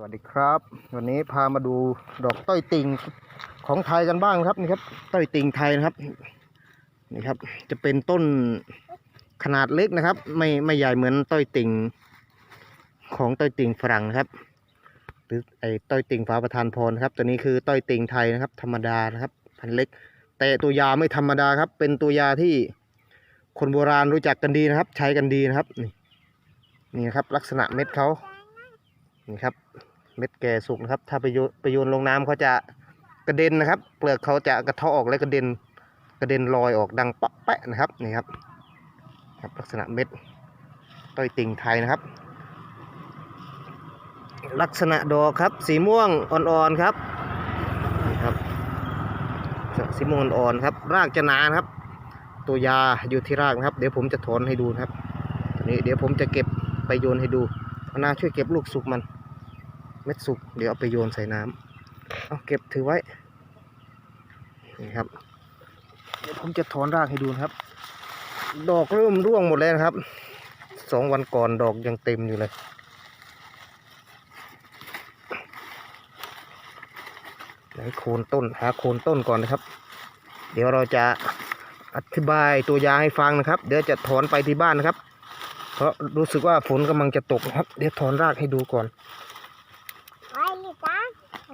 สวัสดีครับ วันนี้พามาดูดอกต้อยติ่งของไทยกันบ้างครับนี่ครับ ต้อยติ่งไทยนะครับนี่ครับ จะเป็นต้นขนาดเล็กนะครับ ไม่ไม่ใหญ่เหมือนต้อยติ่งของต้อยติ่งฝรั่งนะครับ หรือไอ้ต้อยติ่งฟ้าประธานพรนะครับ ตัวนี้คือต้อยติ่งไทยนะครับ ธรรมดานะครับ พันเล็ก แต่ตัวยาไม่ธรรมดาครับ เป็นตัวยาที่คนโบราณรู้จักกันดีนะครับ ใช้กันดีนะครับ นี่นี่ครับ ลักษณะเม็ดเขานี่ครับ เม็ดแก่สุกนะครับ ถ้าไปโยนไปโยนลงน้ำเขาจะกระเด็นนะครับ เปลือกเขาจะกระเทาะออกและกระเด็นกระเด็นลอยออกดังเปาะแปะนะครับนี่ครับครับ ลักษณะเม็ดต้อยติ่งไทยนะครับ ลักษณะดอกครับ สีม่วงอ่อนๆครับนี่ครับสีม่วงอ่อนๆครับ รากจะหนานครับ ตัวยาอยู่ที่รากนะครับ เดี๋ยวผมจะถอนให้ดูนะครับตอนนี้เดี๋ยวผมจะเก็บไปโยนให้ดูเอานาช่วยเก็บลูกสุกมัน ม็ดสุก เดี๋ยวเอาไปโยนใส่น้ำเอาเก็บถือไว้ นี่ครับ เดี๋ยวผมจะถอนรากให้ดูนะครับ ดอกเริ่มร่วงหมดแล้วครับ สองวันก่อนดอกยังเต็มอยู่เลย ไหนโคนต้น หาโคนต้นก่อนนะครับ เดี๋ยวเราจะอธิบายตัวยาให้ฟังนะครับ เดี๋ยวจะถอนไปที่บ้านนะครับ เพราะรู้สึกว่าฝนกำลังจะตกนะครับ เดี๋ยวถอนรากให้ดูก่อน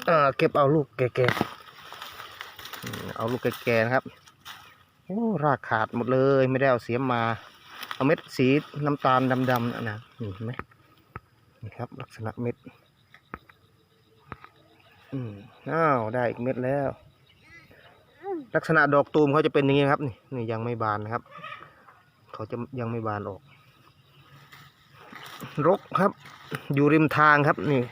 ออเก็บเอาลูกแก่ๆเอาลูกแก่ๆนะครับโอ้รากขาดหมดเลยไม่ได้เอาเสียมมา เอาเม็ดสีน้ำตาลดำๆนะนะนี่เห็นไหมนี่ครับ ลักษณะเม็ดอืมอ้าวได้อีกเม็ดแล้ว ลักษณะดอกตูมเขาจะเป็นอย่างนี้ครับนี่นี่ยังไม่บานนะครับ เขาจะยังไม่บานออก รกครับ อยู่ริมทางครับนี่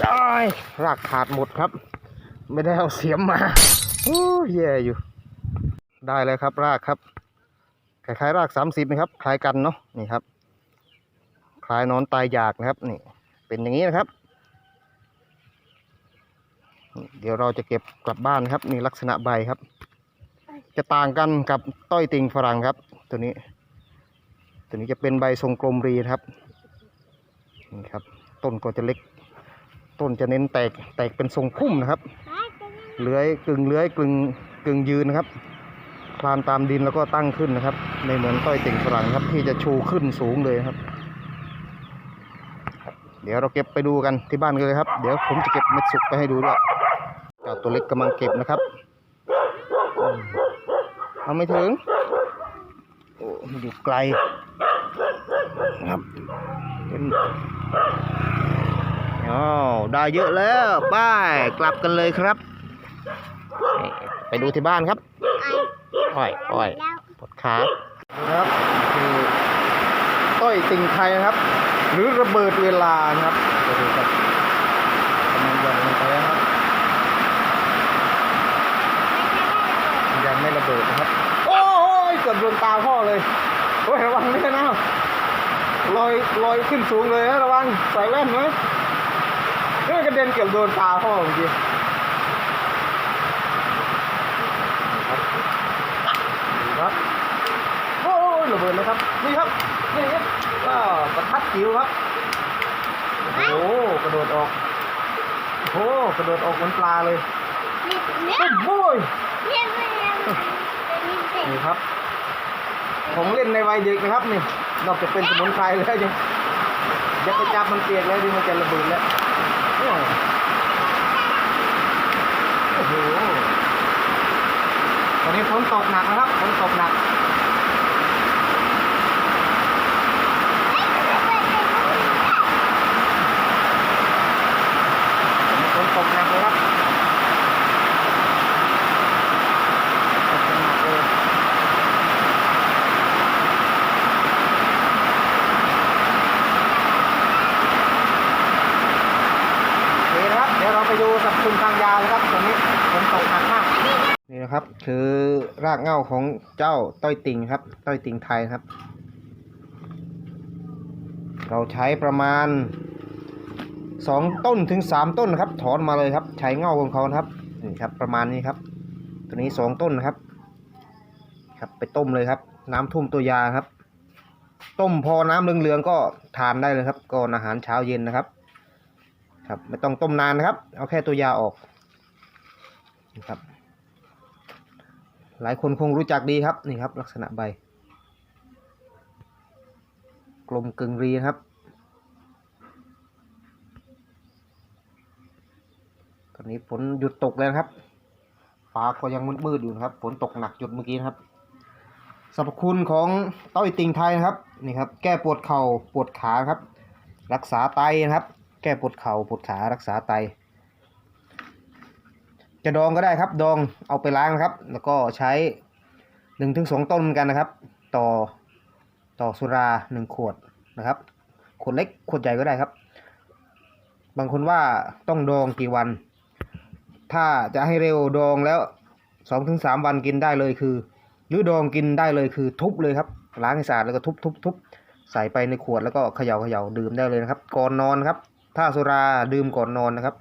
ได้รากขาดหมดครับ ไม่ได้เอาเสียมมาโอ้ยแย่อยู่ ได้เลยครับรากครับคล้ายๆรากสามสิบนะครับ คล้ายกันเนาะนี่ครับ คล้ายนอนตายอยากนะครับ นี่ เป็นอย่างนี้นะครับ เดี๋ยวเราจะเก็บกลับบ้านครับนี่ลักษณะใบครับ จะต่างกันกับต้อยติงฝรั่งครับ ตัวนี้ ตัวนี้จะเป็นใบทรงกลมรีครับนี่ครับ ต้นก็จะเล็ก ต้นจะเน้นแตกแตกเป็นทรงพุ่มนะครับเลื้อยกึ่งเลื้อยกึ่งกึ่งยืนนะครับ คลานตามดินแล้วก็ตั้งขึ้นนะครับไม่เหมือนต้อยติ่งฝรั่งครับ ที่จะชูขึ้นสูงเลยครับ เดี๋ยวเราเก็บไปดูกันที่บ้านกันเลยครับ เดี๋ยวผมจะเก็บเม็ดสุกไปให้ดูด้วยเจ้าตัวเล็กกำลังเก็บนะครับเอาไม่ถึงโอ้อยู่ไกลนะครับเป็น อ๋อได้เยอะแล้วไป้ายกลับกันเลยครับ ไปดูที่บ้านครับอ้อยอ้อยแล้วปวดขานะครับคือต้อยติ่งไทยนะครับ หรือระเบิดเวลานะครับดูครับกำลังหย่อนลงไปนะครับยังไม่ระเบิดนะครับ โอ้ยเกือบโดนตาพ่อเลยโอ้ยระวังด้วยนะลอยลอยขึ้นสูงเลยนะระวังใส่แว่นไหม เฮ้ยกระเด็นเกือบโดนตาพ่อเมื่อกี้นี่ครับโอ้ยระเบิดเลยครับ นี่ครับ นี่ครับก็ประทัดจิ๋วครับ โอ้โหกระโดดออก โอ้โหกระโดดออกเหมือนปลาเลยนี่เนี่ยโอ้ยเนี่ยเนี่ยนี่เด็กนี่ครับ ของเล่นในวัยเด็กนะครับนี่ นอกจากเป็นสมุนไพรแล้วยังยังไปจับมันเปียกแล้วดิมันจะระเบิดแล้วโอ้ยโอ้โห ตอนนี้ฝนตกหนักนะครับฝนตกหนักฝนตกหนักเลยครับตกหนักเลยเคนะครับเดี๋ยวเราไปดูสับคุณทางยาวนะครับตรงนี้ฝนตกหนัก ครับ คือรากเหง้าของเจ้าต้อยติ่งครับ ต้อยติ่งไทยครับ เราใช้ประมาณสองต้นถึงสามต้นนะครับ ถอนมาเลยครับ ใช้เง่าของเขาครับนี่ครับ ประมาณนี้ครับ ตัวนี้สองต้นนะครับ ครับไปต้มเลยครับ น้ำทุ่มตัวยาครับ ต้มพอน้ำเหลืองๆก็ทานได้เลยครับก่อนอาหารเช้าเย็นนะครับ ครับ ไม่ต้องต้มนานนะครับ เอาแค่ตัวยาออกนะครับ หลายคนคงรู้จักดีครับนี่ครับลักษณะใบ กลมกึ่งรีครับตอนนี้ฝนหยุดตกแล้วครับฟ้าก็ยังมืดๆอยู่นะครับฝนตกหนักหยุดเมื่อกี้นะครับสรรพคุณของเต้าอีติงไทยนะครับนี่ครับ แก้ปวดเข่าปวดขาครับ รักษาไตนะครับ แก้ปวดเข่าปวดขารักษาไต จะดองก็ได้ครับ ดองเอาไปล้างนะครับ แล้วก็ใช้หนึ่งถึงสองต้นเหมือนกันนะครับ ต่อต่อสุราหนึ่งขวดนะครับ ขวดเล็กขวดใหญ่ก็ได้ครับ บางคนว่าต้องดองกี่วัน ถ้าจะให้เร็วดองแล้วสองถึงสามวันกินได้เลยคือ หรือดองกินได้เลยคือทุบเลยครับ ล้างให้สะอาดแล้วก็ทุบทุบทุบใส่ไปในขวดแล้วก็เขย่าเขย่าดื่มได้เลยนะครับ ก่อนนอนครับ ถ้าสุราดื่มก่อนนอนนะครับ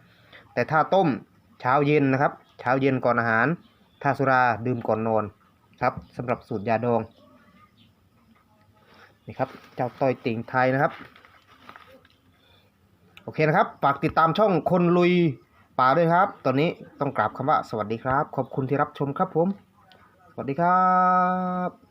แต่ถ้าต้ม เช้าเย็นนะครับ เช้าเย็นก่อนอาหารถ้าสุราดื่มก่อนนอนครับสำหรับสูตรยาดองนี่ครับเจ้าต้อยติ่งไทยนะครับ โอเคนะครับฝากติดตามช่องคนลุยป่าด้วยครับ ตอนนี้ต้องกราบคำว่าสวัสดีครับ ขอบคุณที่รับชมครับผม สวัสดีครับ